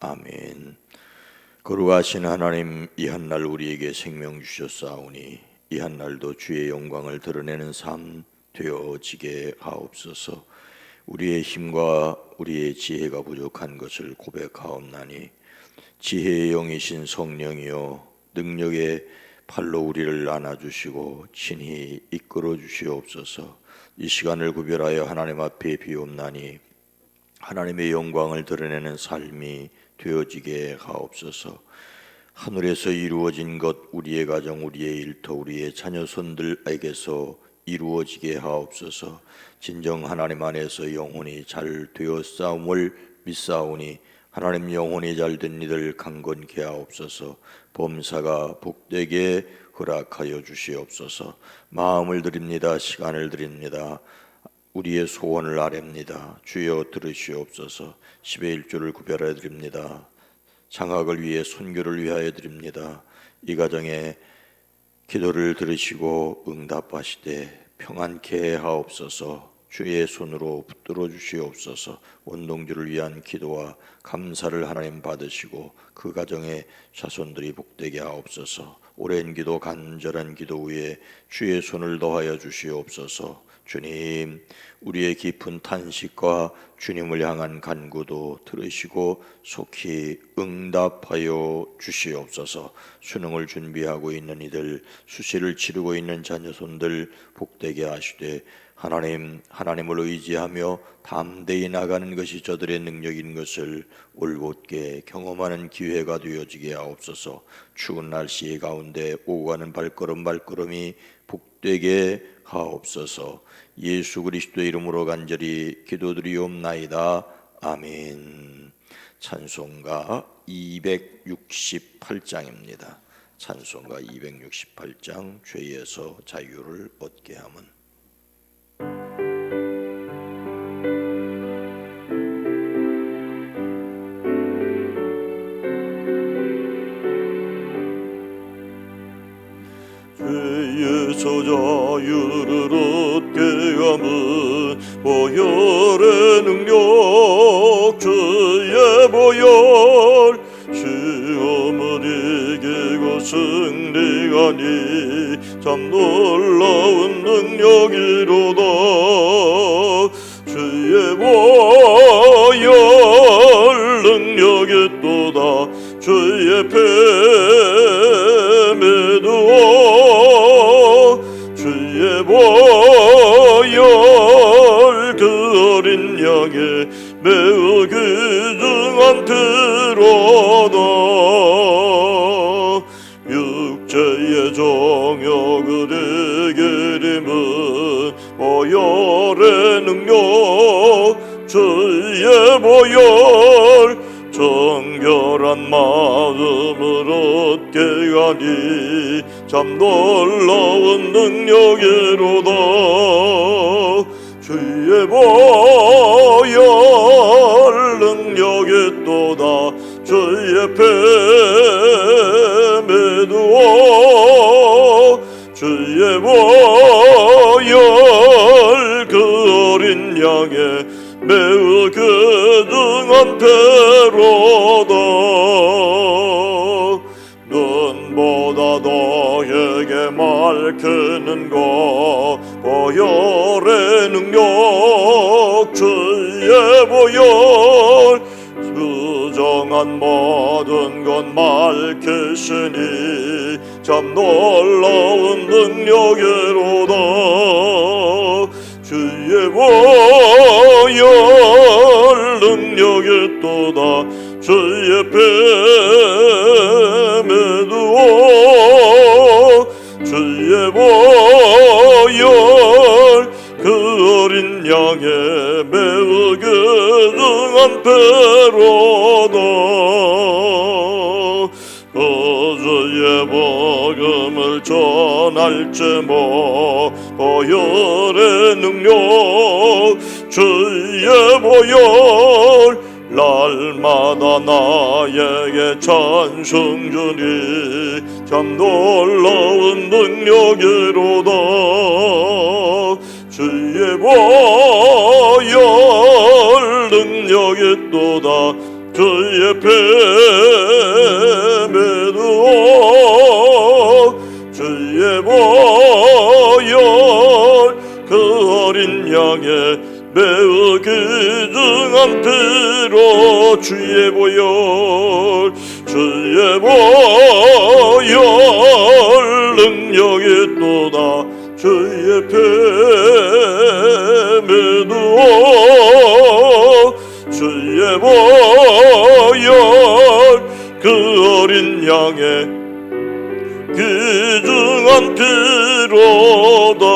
아멘. 거룩하신 하나님 이 한날 우리에게 생명 주셨사오니 이 한 날도 주의 영광을 드러내는 삶 되어지게 하옵소서. 우리의 힘과 우리의 지혜가 부족한 것을 고백하옵나니 지혜의 영이신 성령이여 능력의 팔로 우리를 안아주시고 친히 이끌어 주시옵소서. 이 시간을 구별하여 하나님 앞에 비옵나니 하나님의 영광을 드러내는 삶이 되어지게 하옵소서. 하늘에서 이루어진 것 우리의 가정, 우리의 일터, 우리의 자녀 손들에게서 이루어지게 하옵소서. 진정 하나님 안에서 영혼이 잘 되어 싸움을 믿사오니 하나님 영혼이 잘된 이들 강건케 하옵소서. 범사가 복되게 허락하여 주시옵소서. 마음을 드립니다. 시간을 드립니다. 우리의 소원을 아렵니다. 주여 들으시옵소서. 10의 1조를 구별해 드립니다. 장학을 위해 선교를 위하여 드립니다. 이 가정에 기도를 들으시고 응답하시되 평안케 하옵소서. 주의 손으로 붙들어 주시옵소서. 원동주를 위한 기도와 감사를 하나님 받으시고 그 가정의 자손들이 복되게 하옵소서. 오랜 기도 간절한 기도 위에 주의 손을 더하여 주시옵소서. 주님, 우리의 깊은 탄식과 주님을 향한 간구도 들으시고 속히 응답하여 주시옵소서. 수능을 준비하고 있는 이들, 수시를 치르고 있는 자녀손들 복되게 하시되 하나님, 하나님을 의지하며 담대히 나가는 것이 저들의 능력인 것을 올곧게 경험하는 기회가 되어지게 하옵소서. 추운 날씨 가운데 오고 가는 발걸음 발걸음이 복되게 하옵소서. 예수 그리스도의 이름으로 간절히 기도드리옵나이다. 아멘. 찬송가 268장입니다. 찬송가 268장 죄에서 자유를 얻게 함은 자유를 얻게 함은 보혈의 능력 주의 보혈 시험을 이기고 승리하니 참 놀라운 능력이로다 주의 보혈 능력이 또다 주의 뱀 보혈 그 어린 양의 매우 귀중한 피로다 육체의 정욕을 이기림은 보혈의 능력 주의 보혈 정결한 마음을 얻게 하니 참 놀라운 능력이로다. 주의 보혈 능력이 또다. 주의 뱀에 두어. 주의 보혈 그 어린 양의 매우 귀중한 배로다. 눈보다 너에게 밝히는 것 보혈의 능력 주의 보혈. 수정한 모든 것 밝히시니 참 놀라운 능력이로다 주의 보혈 능력이 또다 주의 뱀에 두어 주의 보혈 그 어린 양의 매우 귀중한 배로다 거저의 복음을 전할 제모 보혈 보혈 날마다 나에게 찬송 주니 참 놀라운 능력이로다. 주의 보혈 능력이 또다. 주의 뱀에도 주의 보혈 그 어린 양의 매우 귀중한 피로 주의 보혈 주의 보혈 능력이 또다. 주의 뱀에도 주의 보혈 그 어린 양의 귀중한 피로다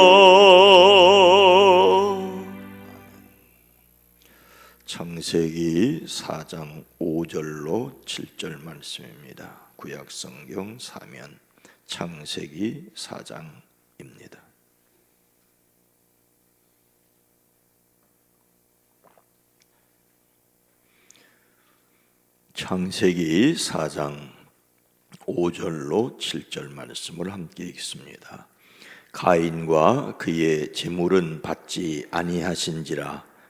창세기 4장 5절로 7절 말씀입니다. 구약 성경 사면 창세기 4장입니다. 창세기 4장 5절로 7절 말씀을 함께 읽습니다. 가인과 그의 재물은 받지 아니하신지라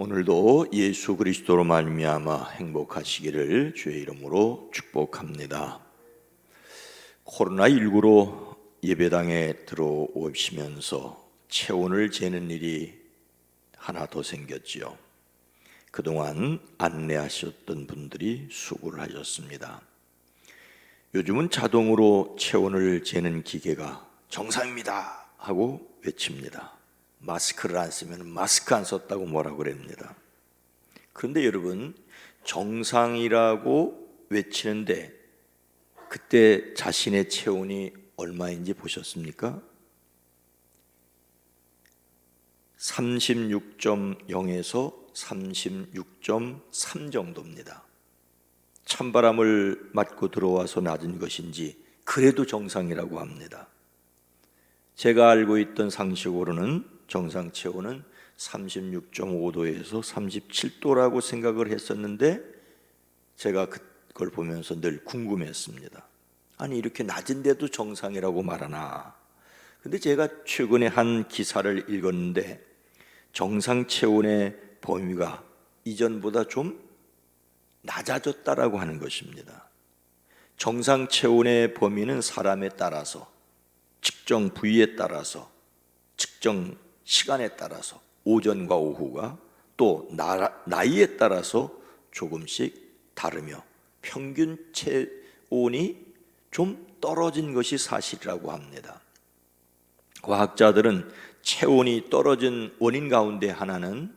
오늘도 예수 그리스도로 말미암아 행복하시기를 주의 이름으로 축복합니다. 코로나 19로 예배당에 들어오시면서 체온을 재는 일이 하나 더 생겼지요. 그동안 안내하셨던 분들이 수고를 하셨습니다. 요즘은 자동으로 체온을 재는 기계가 정상입니다 하고 외칩니다. 마스크를 안 쓰면 마스크 안 썼다고 뭐라 그럽니다. 그런데 여러분 정상이라고 외치는데 그때 자신의 체온이 얼마인지 보셨습니까? 36.0에서 36.3 정도입니다. 찬바람을 맞고 들어와서 낮은 것인지 그래도 정상이라고 합니다. 제가 알고 있던 상식으로는 정상 체온은 36.5도에서 37도라고 생각을 했었는데 제가 그걸 보면서 늘 궁금했습니다. 아니 이렇게 낮은데도 정상이라고 말하나? 근데 제가 최근에 한 기사를 읽었는데 정상 체온의 범위가 이전보다 좀 낮아졌다라고 하는 것입니다. 정상 체온의 범위는 사람에 따라서 측정 부위에 따라서 측정 시간에 따라서 오전과 오후가 또 나, 나이에 따라서 조금씩 다르며 평균 체온이 좀 떨어진 것이 사실이라고 합니다. 과학자들은 체온이 떨어진 원인 가운데 하나는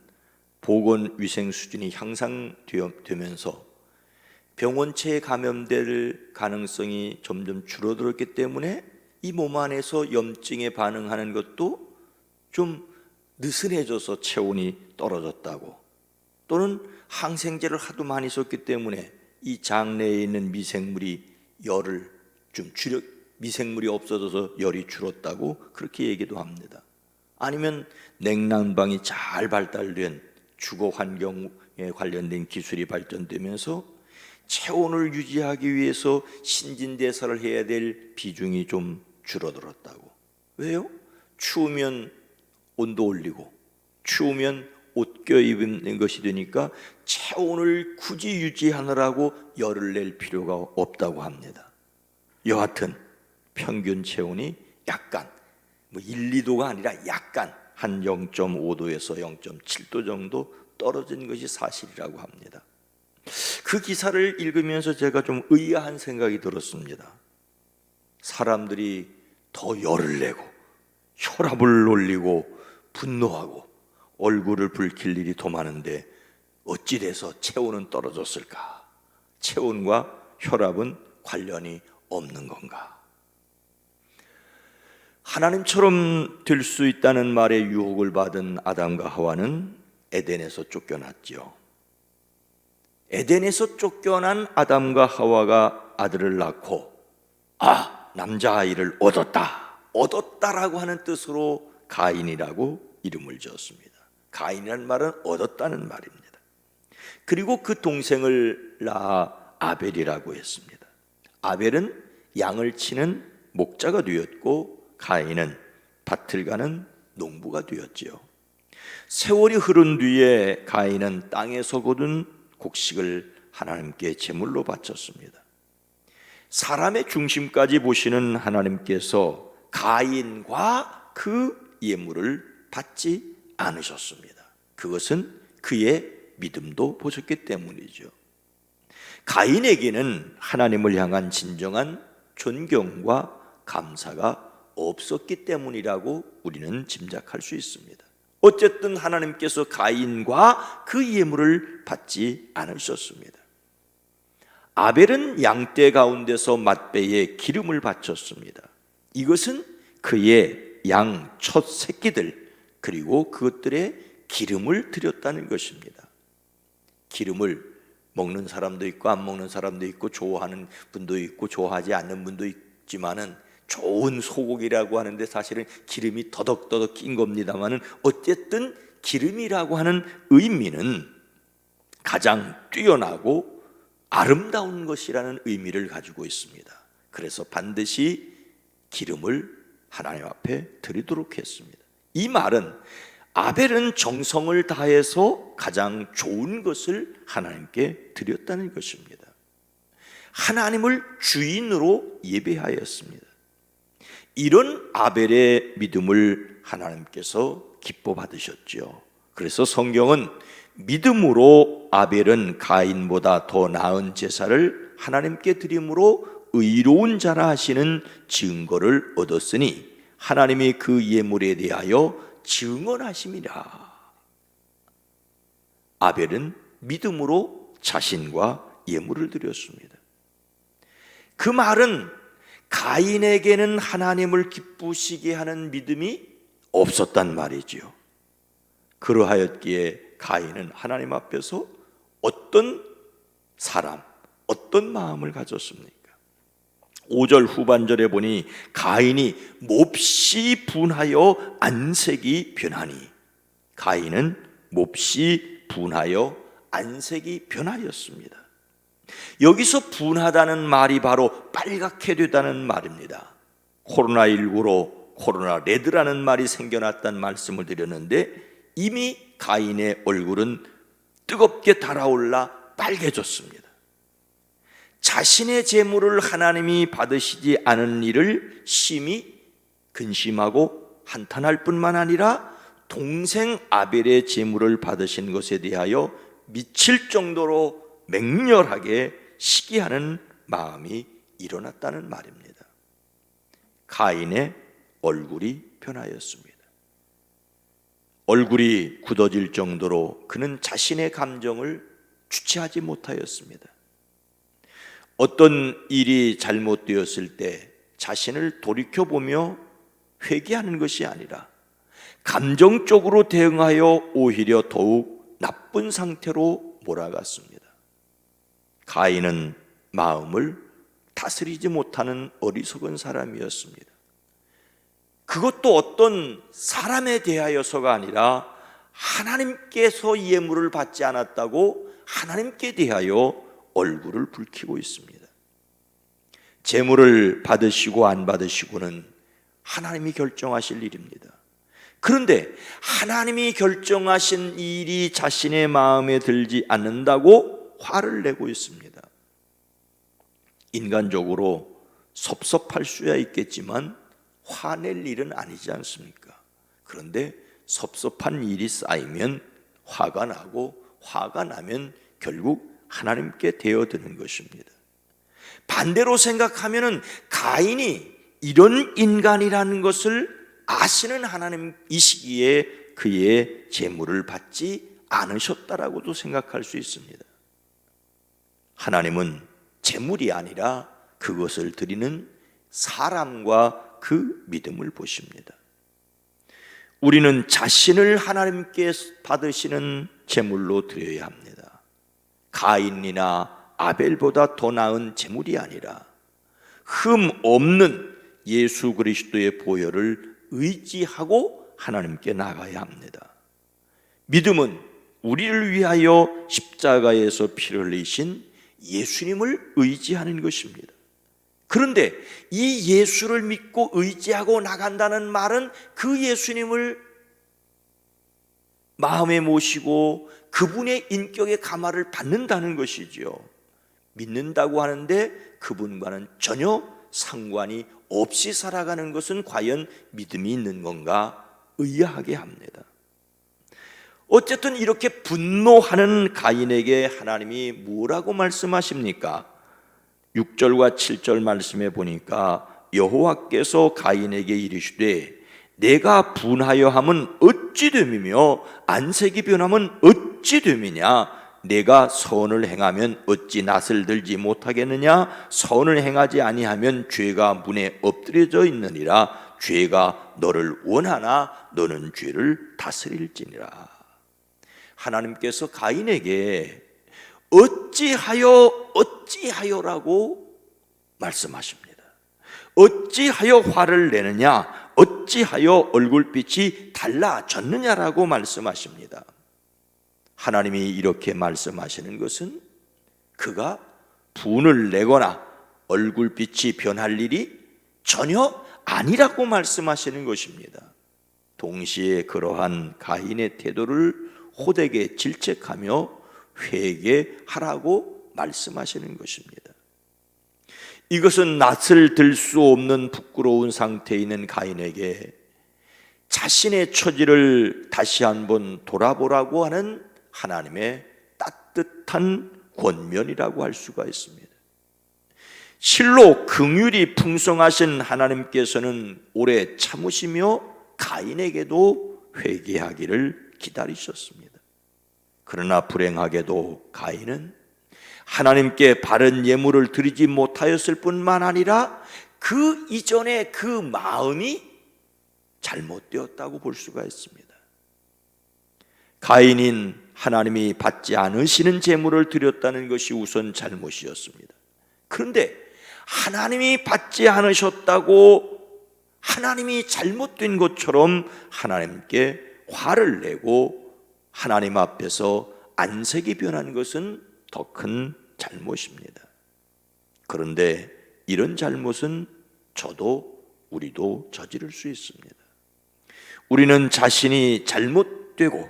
보건 위생 수준이 향상되면서 병원체에 감염될 가능성이 점점 줄어들었기 때문에 이 몸 안에서 염증에 반응하는 것도 좀 느슨해져서 체온이 떨어졌다고 또는 항생제를 하도 많이 썼기 때문에 이 장내에 있는 미생물이 열을 좀 줄여 미생물이 없어져서 열이 줄었다고 그렇게 얘기도 합니다. 아니면 냉난방이 잘 발달된 주거 환경에 관련된 기술이 발전되면서 체온을 유지하기 위해서 신진대사를 해야 될 비중이 좀 줄어들었다고. 왜요? 추우면 온도 올리고 추우면 옷 껴입는 것이 되니까 체온을 굳이 유지하느라고 열을 낼 필요가 없다고 합니다. 여하튼 평균 체온이 약간 뭐 1, 2도가 아니라 약간 한 0.5도에서 0.7도 정도 떨어진 것이 사실이라고 합니다. 그 기사를 읽으면서 제가 좀 의아한 생각이 들었습니다. 사람들이 더 열을 내고 혈압을 올리고 분노하고 얼굴을 붉힐 일이 더 많은데 어찌 돼서 체온은 떨어졌을까? 체온과 혈압은 관련이 없는 건가? 하나님처럼 될 수 있다는 말에 유혹을 받은 아담과 하와는 에덴에서 쫓겨났지요. 에덴에서 쫓겨난 아담과 하와가 아들을 낳고 아 남자아이를 얻었다 얻었다라고 하는 뜻으로 가인이라고 이름을 지었습니다. 가인이라는 말은 얻었다는 말입니다. 그리고 그 동생을 낳아 아벨이라고 했습니다. 아벨은 양을 치는 목자가 되었고 가인은 밭을 가는 농부가 되었지요. 세월이 흐른 뒤에 가인은 땅에서 거둔 곡식을 하나님께 제물로 바쳤습니다. 사람의 중심까지 보시는 하나님께서 가인과 그 예물을 받지 않으셨습니다. 그것은 그의 믿음도 보셨기 때문이죠. 가인에게는 하나님을 향한 진정한 존경과 감사가 없었기 때문이라고 우리는 짐작할 수 있습니다. 어쨌든 하나님께서 가인과 그 예물을 받지 않으셨습니다. 아벨은 양떼 가운데서 맛배에 기름을 바쳤습니다. 이것은 그의 양 첫 새끼들 그리고 그것들의 기름을 드렸다는 것입니다. 기름을 먹는 사람도 있고 안 먹는 사람도 있고 좋아하는 분도 있고 좋아하지 않는 분도 있지만은 좋은 소고기라고 하는데 사실은 기름이 더덕더덕 낀 겁니다만은 어쨌든 기름이라고 하는 의미는 가장 뛰어나고 아름다운 것이라는 의미를 가지고 있습니다. 그래서 반드시 기름을 하나님 앞에 드리도록 했습니다. 이 말은 아벨은 정성을 다해서 가장 좋은 것을 하나님께 드렸다는 것입니다. 하나님을 주인으로 예배하였습니다. 이런 아벨의 믿음을 하나님께서 기뻐 받으셨죠. 그래서 성경은 믿음으로 아벨은 가인보다 더 나은 제사를 하나님께 드림으로 의로운 자라 하시는 증거를 얻었으니 하나님이 그 예물에 대하여 증언하심이라. 아벨은 믿음으로 자신과 예물을 드렸습니다. 그 말은 가인에게는 하나님을 기쁘시게 하는 믿음이 없었단 말이지요. 그러하였기에 가인은 하나님 앞에서 어떤 사람, 어떤 마음을 가졌습니까? 5절 후반절에 보니 가인이 몹시 분하여 안색이 변하니 가인은 몹시 분하여 안색이 변하였습니다. 여기서 분하다는 말이 바로 빨갛게 되다는 말입니다. 코로나19로 코로나 레드라는 말이 생겨났다는 말씀을 드렸는데 이미 가인의 얼굴은 뜨겁게 달아올라 빨개졌습니다. 자신의 재물을 하나님이 받으시지 않은 일을 심히 근심하고 한탄할 뿐만 아니라 동생 아벨의 재물을 받으신 것에 대하여 미칠 정도로 맹렬하게 시기하는 마음이 일어났다는 말입니다. 가인의 얼굴이 변하였습니다. 얼굴이 굳어질 정도로 그는 자신의 감정을 주체하지 못하였습니다. 어떤 일이 잘못되었을 때 자신을 돌이켜보며 회개하는 것이 아니라 감정적으로 대응하여 오히려 더욱 나쁜 상태로 몰아갔습니다. 가인은 마음을 다스리지 못하는 어리석은 사람이었습니다. 그것도 어떤 사람에 대하여서가 아니라 하나님께서 예물을 받지 않았다고 하나님께 대하여 얼굴을 붉히고 있습니다. 재물을 받으시고 안 받으시고는 하나님이 결정하실 일입니다. 그런데 하나님이 결정하신 일이 자신의 마음에 들지 않는다고 화를 내고 있습니다. 인간적으로 섭섭할 수야 있겠지만 화낼 일은 아니지 않습니까? 그런데 섭섭한 일이 쌓이면 화가 나고 화가 나면 결국 하나님께 되어드는 것입니다. 반대로 생각하면은 가인이 이런 인간이라는 것을 아시는 하나님 이 시기에 그의 재물을 받지 않으셨다라고도 생각할 수 있습니다. 하나님은 재물이 아니라 그것을 드리는 사람과 그 믿음을 보십니다. 우리는 자신을 하나님께 받으시는 제물로 드려야 합니다. 가인이나 아벨보다 더 나은 제물이 아니라 흠 없는 예수 그리스도의 보혈을 의지하고 하나님께 나가야 합니다. 믿음은 우리를 위하여 십자가에서 피를 흘리신 예수님을 의지하는 것입니다. 그런데 이 예수를 믿고 의지하고 나간다는 말은 그 예수님을 마음에 모시고 그분의 인격의 감화를 받는다는 것이지요. 믿는다고 하는데 그분과는 전혀 상관이 없이 살아가는 것은 과연 믿음이 있는 건가 의아하게 합니다. 어쨌든 이렇게 분노하는 가인에게 하나님이 뭐라고 말씀하십니까? 6절과 7절 말씀에 보니까 여호와께서 가인에게 이르시되 내가 분하여 함은 어찌 됨이며 안색이 변함은 어찌 됨이냐 내가 선을 행하면 어찌 낯을 들지 못하겠느냐 선을 행하지 아니하면 죄가 문에 엎드려져 있느니라 죄가 너를 원하나 너는 죄를 다스릴지니라 하나님께서 가인에게 어찌하여 어찌하여라고 말씀하십니다. 어찌하여 화를 내느냐? 어찌하여 얼굴빛이 달라졌느냐라고 말씀하십니다. 하나님이 이렇게 말씀하시는 것은 그가 분을 내거나 얼굴빛이 변할 일이 전혀 아니라고 말씀하시는 것입니다. 동시에 그러한 가인의 태도를 호되게 질책하며 회개하라고 말씀하시는 것입니다. 이것은 낯을 들 수 없는 부끄러운 상태에 있는 가인에게 자신의 처지를 다시 한번 돌아보라고 하는 하나님의 따뜻한 권면이라고 할 수가 있습니다. 실로 긍휼이 풍성하신 하나님께서는 오래 참으시며 가인에게도 회개하기를 기다리셨습니다. 그러나 불행하게도 가인은 하나님께 바른 예물을 드리지 못하였을 뿐만 아니라 그 이전에 그 마음이 잘못되었다고 볼 수가 있습니다. 가인인 하나님이 받지 않으시는 제물을 드렸다는 것이 우선 잘못이었습니다. 그런데 하나님이 받지 않으셨다고 하나님이 잘못된 것처럼 하나님께 화를 내고 하나님 앞에서 안색이 변한 것은 더 큰 잘못입니다. 그런데 이런 잘못은 저도 우리도 저지를 수 있습니다. 우리는 자신이 잘못되고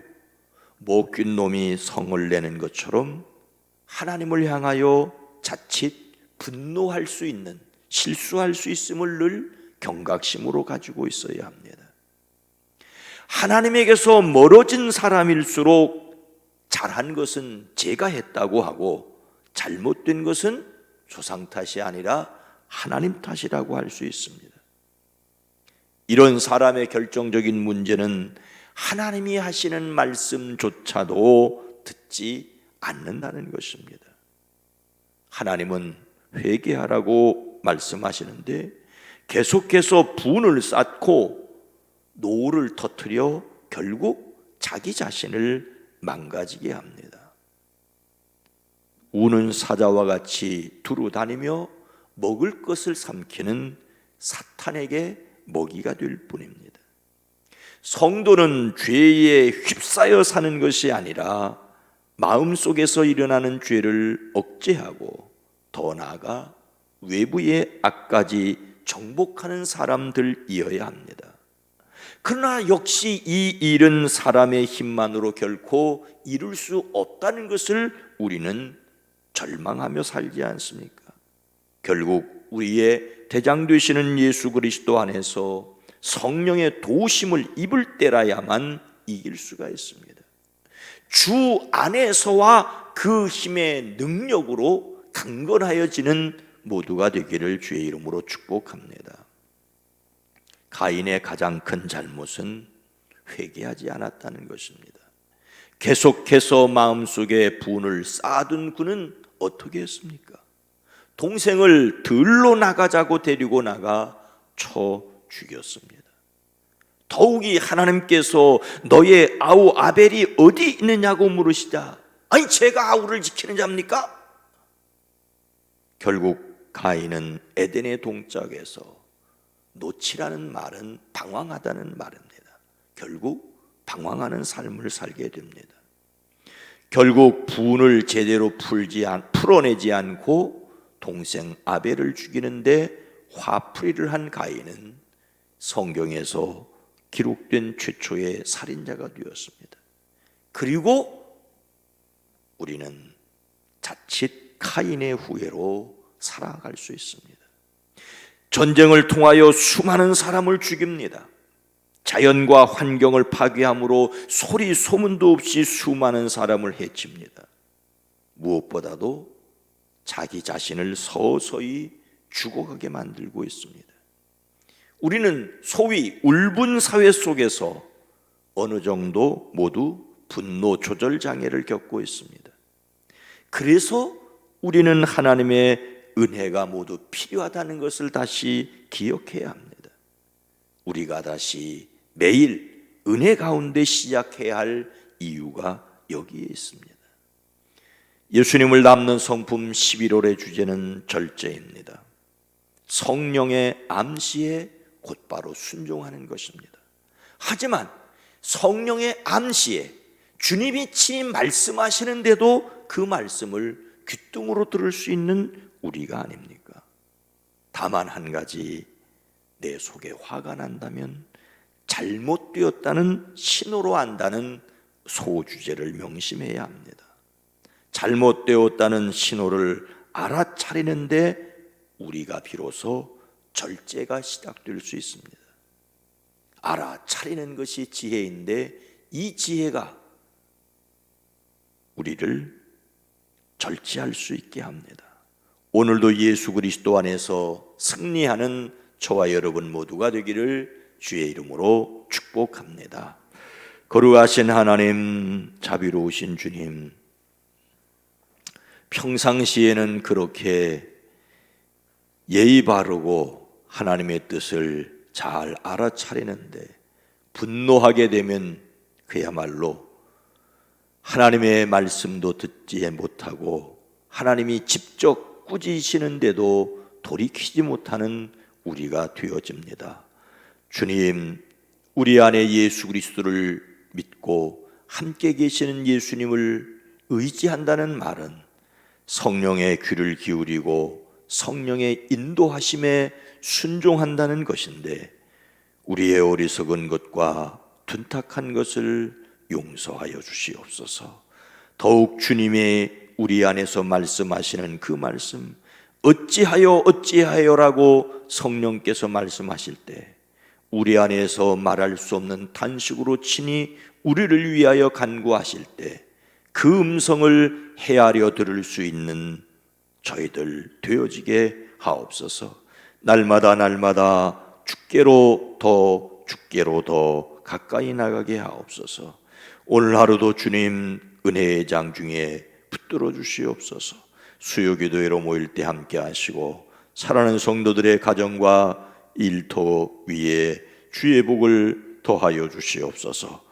못뀐 놈이 성을 내는 것처럼 하나님을 향하여 자칫 분노할 수 있는 실수할 수 있음을 늘 경각심으로 가지고 있어야 합니다. 하나님에게서 멀어진 사람일수록 잘한 것은 제가 했다고 하고 잘못된 것은 조상 탓이 아니라 하나님 탓이라고 할 수 있습니다. 이런 사람의 결정적인 문제는 하나님이 하시는 말씀조차도 듣지 않는다는 것입니다. 하나님은 회개하라고 말씀하시는데 계속해서 분을 쌓고 노를 터뜨려 결국 자기 자신을 망가지게 합니다. 우는 사자와 같이 두루 다니며 먹을 것을 삼키는 사탄에게 먹이가 될 뿐입니다. 성도는 죄에 휩싸여 사는 것이 아니라 마음속에서 일어나는 죄를 억제하고 더 나아가 외부의 악까지 정복하는 사람들이어야 합니다. 그러나 역시 이 일은 사람의 힘만으로 결코 이룰 수 없다는 것을 우리는 절망하며 살지 않습니까? 결국 우리의 대장 되시는 예수 그리스도 안에서 성령의 도우심을 입을 때라야만 이길 수가 있습니다. 주 안에서와 그 힘의 능력으로 강건하여지는 모두가 되기를 주의 이름으로 축복합니다. 가인의 가장 큰 잘못은 회개하지 않았다는 것입니다. 계속해서 마음속에 분을 쌓아둔 그는 어떻게 했습니까? 동생을 들로 나가자고 데리고 나가 쳐 죽였습니다. 더욱이 하나님께서 너의 아우 아벨이 어디 있느냐고 물으시자 아니 제가 아우를 지키는 자입니까? 결국 가인은 에덴의 동짝에서 놓치라는 말은 방황하다는 말입니다. 결국 방황하는 삶을 살게 됩니다. 결국 분을 제대로 풀지 않, 풀어내지 않고 동생 아벨을 죽이는데 화풀이를 한 가인은 성경에서 기록된 최초의 살인자가 되었습니다. 그리고 우리는 자칫 카인의 후예로 살아갈 수 있습니다. 전쟁을 통하여 수많은 사람을 죽입니다. 자연과 환경을 파괴함으로 소리 소문도 없이 수많은 사람을 해칩니다. 무엇보다도 자기 자신을 서서히 죽어가게 만들고 있습니다. 우리는 소위 울분 사회 속에서 어느 정도 모두 분노 조절 장애를 겪고 있습니다. 그래서 우리는 하나님의 은혜가 모두 필요하다는 것을 다시 기억해야 합니다. 우리가 다시 매일 은혜 가운데 시작해야 할 이유가 여기에 있습니다. 예수님을 남는 성품 11월의 주제는 절제입니다. 성령의 암시에 곧바로 순종하는 것입니다. 하지만 성령의 암시에 주님이 친히 말씀하시는데도 그 말씀을 귀뚱으로 들을 수 있는 우리가 아닙니까? 다만 한 가지 내 속에 화가 난다면 잘못되었다는 신호로 안다는 소주제를 명심해야 합니다. 잘못되었다는 신호를 알아차리는데 우리가 비로소 절제가 시작될 수 있습니다. 알아차리는 것이 지혜인데 이 지혜가 우리를 절제할 수 있게 합니다. 오늘도 예수 그리스도 안에서 승리하는 저와 여러분 모두가 되기를 주의 이름으로 축복합니다. 거룩하신 하나님, 자비로우신 주님, 평상시에는 그렇게 예의 바르고 하나님의 뜻을 잘 알아차리는데 분노하게 되면 그야말로 하나님의 말씀도 듣지 못하고 하나님이 직접 꾸짖으시는데도 돌이키지 못하는 우리가 되어집니다. 주님, 우리 안에 예수 그리스도를 믿고 함께 계시는 예수님을 의지한다는 말은 성령의 귀를 기울이고 성령의 인도하심에 순종한다는 것인데 우리의 어리석은 것과 둔탁한 것을 용서하여 주시옵소서. 더욱 주님의 우리 안에서 말씀하시는 그 말씀 어찌하여 어찌하여라고 성령께서 말씀하실 때 우리 안에서 말할 수 없는 단식으로 친히 우리를 위하여 간구하실 때 그 음성을 헤아려 들을 수 있는 저희들 되어지게 하옵소서. 날마다 날마다 주께로 더 주께로 더 가까이 나가게 하옵소서. 오늘 하루도 주님 은혜의 장 중에 붙들어 주시옵소서. 수요 기도회로 모일 때 함께 하시고 사랑하는 성도들의 가정과 일터 위에 주의 복을 더하여 주시옵소서.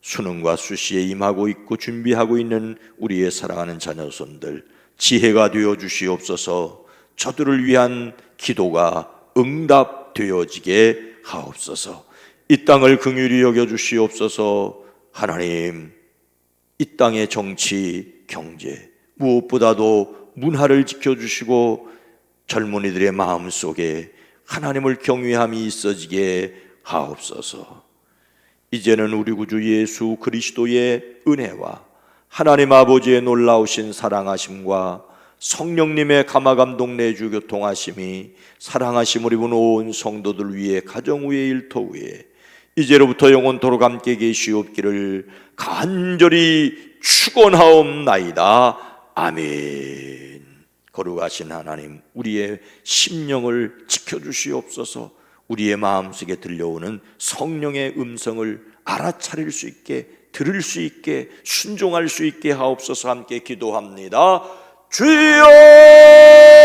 수능과 수시에 임하고 있고 준비하고 있는 우리의 사랑하는 자녀손들 지혜가 되어 주시옵소서. 저들을 위한 기도가 응답되어지게 하옵소서. 이 땅을 긍휼히 여겨 주시옵소서. 하나님, 이 땅의 정치, 경제 무엇보다도 문화를 지켜 주시고 젊은이들의 마음 속에 하나님을 경외함이 있어지게 하옵소서. 이제는 우리 구주 예수 그리스도의 은혜와 하나님 아버지의 놀라우신 사랑하심과 성령님의 감화감동 내주 교통하심이 사랑하심을 입은 온 성도들 위해 가정 위에 일터 위에 이제로부터 영원토록 함께 계시옵기를 간절히 축원하옵나이다. 아멘. 거룩하신 하나님, 우리의 심령을 지켜주시옵소서. 우리의 마음속에 들려오는 성령의 음성을 알아차릴 수 있게 들을 수 있게 순종할 수 있게 하옵소서 함께 기도합니다. 주여